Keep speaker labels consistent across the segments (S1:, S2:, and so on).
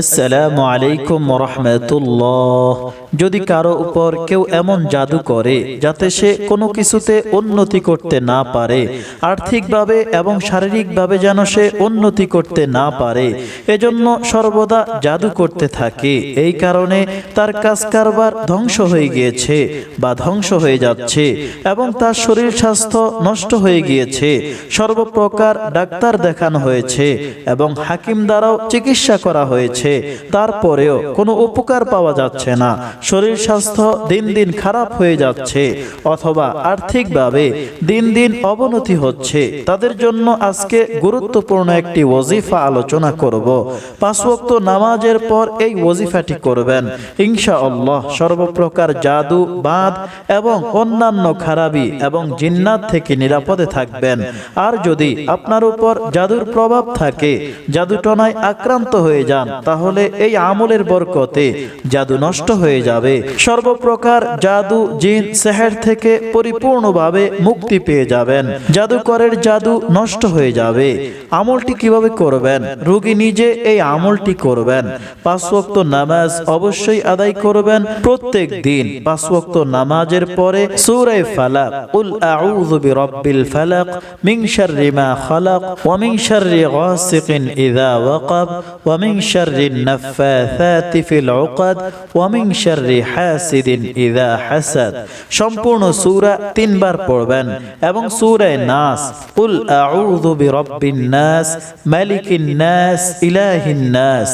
S1: আসসালামু আলাইকুম রহমতুল্লাহ যদি কারও উপর কেউ এমন জাদু করে যাতে সে কোনো কিছুতে উন্নতি করতে না পারে, আর্থিকভাবে এবং শারীরিকভাবে যেন সে উন্নতি করতে না পারে, এজন্য সর্বদা জাদু করতে থাকে। এই কারণে তার কাজ কারবার ধ্বংস হয়ে গিয়েছে বা ধ্বংস হয়ে যাচ্ছে এবং তার শরীর স্বাস্থ্য নষ্ট হয়ে গিয়েছে। সর্বপ্রকার ডাক্তার দেখানো হয়েছে এবং হাকিম দ্বারাও চিকিৎসা করা হয়েছে। তারপরেও কোনো উপকার পাওয়া যাচ্ছে না। শরীর স্বাস্থ্য দিন দিন খারাপ হয়ে যাচ্ছে, অথবা আর্থিকভাবে দিন দিন অবনতি হচ্ছে। তাদের জন্য আজকে গুরুত্বপূর্ণ একটি ওজিফা আলোচনা করব। পাঁচ ওয়াক্ত নামাজের পর এই ওজিফাটি করবেন। ইনশা আল্লাহ সর্বপ্রকার জাদু, বাঁধ এবং অন্যান্য খারাপি এবং জিন্নাত থেকে নিরাপদে থাকবেন। আর যদি আপনার উপর জাদুর প্রভাব থাকে, জাদুটনায় আক্রান্ত হয়ে যান তাহলে এই আমলের বরকতে জাদু নষ্ট হয়ে যাবে। সর্বপ্রকার জাদু জিন সেহের থেকে পরিপূর্ণভাবে মুক্তি পেয়ে যাবেন। জাদুকরের জাদু নষ্ট হয়ে যাবে। আমলটি কীভাবে করবেন? রোগী নিজে এই আমলটি করবেন। পাঁচ নামাজ অবশ্যই আদায় করবেন প্রত্যেক দিন। পাঁচ ওয়াক্ত নামাজের পরে সূরা ফালাক কুল আউযু বিরাব্বিল ফালাক মিন শাররি মা খালাক ওয়া মিন শাররি গাসিকিন ইযা ওয়াকাব ওয়া মিন শাররি নাফাথাতি ফিল উকাদ ওয়া মিন শাররি হাসিদিন ইযা হাসাদ সম্পূর্ণ সূরা তিনবার পড়বেন এবং সূরা নাস কুল আউযু বিরাব্বিন নাস মালিকিন নাস ইলাহিন নাস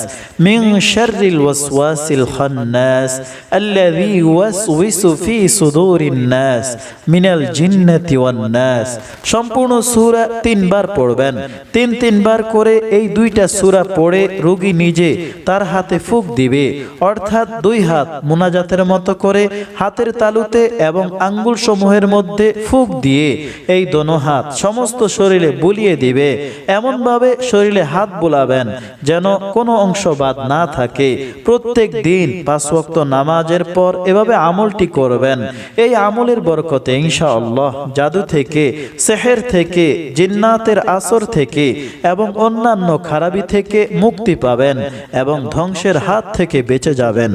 S1: মিন শাররিল ওয়াসওয়াসিল খান্নাস الذي يوسوس في صدور الناس من الجنة والناس সম্পূর্ণ সূরা তিনবার পড়বেন তিন তিনবার করে এই দুইটা সূরা পড়ে রোগী নিজে তার হাতে ফুক দিবে। অর্থাৎ দুই হাত মোনাজাতের মতো করে হাতের তালুতে এবং আঙ্গুল সমূহের মধ্যে ফুক দিয়ে এই দোনো হাত সমস্ত শরীরে বুলিয়ে দিবে। এমনভাবে শরীরে হাত বুলাবেন যেন কোনো অংশ বাদ না থাকে। প্রত্যেক দিন পাঁচ ওয়াক্ত নামাজের পর এভাবে আমলটি করবেন। এই আমলের বরকতে ইনশাআল্লাহ জাদু থেকে, সেহের থেকে, জিন্নাতের আসর থেকে এবং অন্যান্য খারাপি থেকে মুক্তি পাবেন। এবং ধ্বংসের হাত থেকে বেঁচে যাবেন।